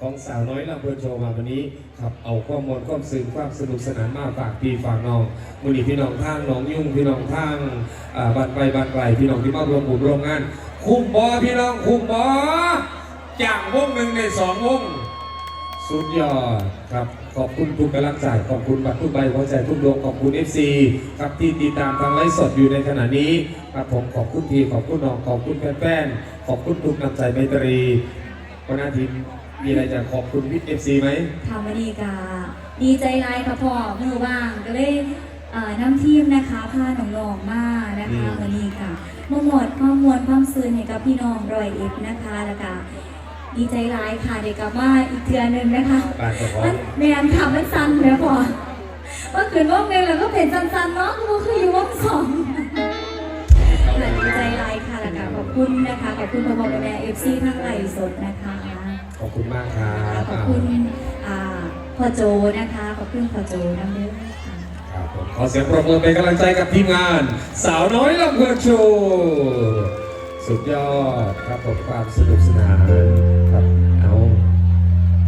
ของสาวน้อยลำเพลินโชว์มาวันนี้ครับเอาความมวลความซึ้งความสนุกสนานมาฝากพี่ฝากน้องมือนี้พี่น้องทางน้องยุ่งพี่น้องทางบ้านไกลบ้านไกลพี่น้องที่มารวมบุญร่วมงาน คุ้มบอพี่น้องคุ้มบอจ้างวงหนึ่งในสองวงสุดยอดครับขอบคุณทุกกำลังใจขอบคุณบัตรทุกใบหัวใจทุกดวงขอบคุณ FC ครับที่ติดตามทางไลฟ์สดอยู่ในขณะนี้ครับผมขอบคุณทีขอบคุณน้องขอบคุณแฟนๆขอบคุณทุกน้ำใจไมตรีวันอาทิตย์ มีอะไรจะขอบคุณวิทย์ FC ไหมค่ะวันนี้กาดีใจร้ายค่ะพ่อมือว่างก็เลยเอ่อนำทีมนะคะพาหนองๆมานะคะวันนี้ค่ะมหมวดความมวลความซื่นให้กับพี่น้องรอยเอ็ดนะคะแล้วก็ดีใจร้ายค่ะเด็กกลับมาอีกเทือหนึงนะคะบาทขอมันแมนค่ะมันสั้นเลยพ่อเมื่อคืนว่องหนึงแล้วก็เป็นสั้นๆเนาะก็คืออยู่ว่องสองค่ะดีใจร้ายค่ะแล้วก็ขอบคุณนะคะขอบคุณพ่อพ่อแม่เอฟซีทั้งไลฟ์สดนะคะ ขอบคุณมากครับขอบคุณอ่าพ่อโจนะคะ ขอบคุณพ่อโจน้ำเด้อค่ะครับผมขอเสียงปรบมือเป็นกำลังใจกับทีมงาน สาวน้อยลำเพลินโชว์สุดยอดครับผมความสนุกสนานครับ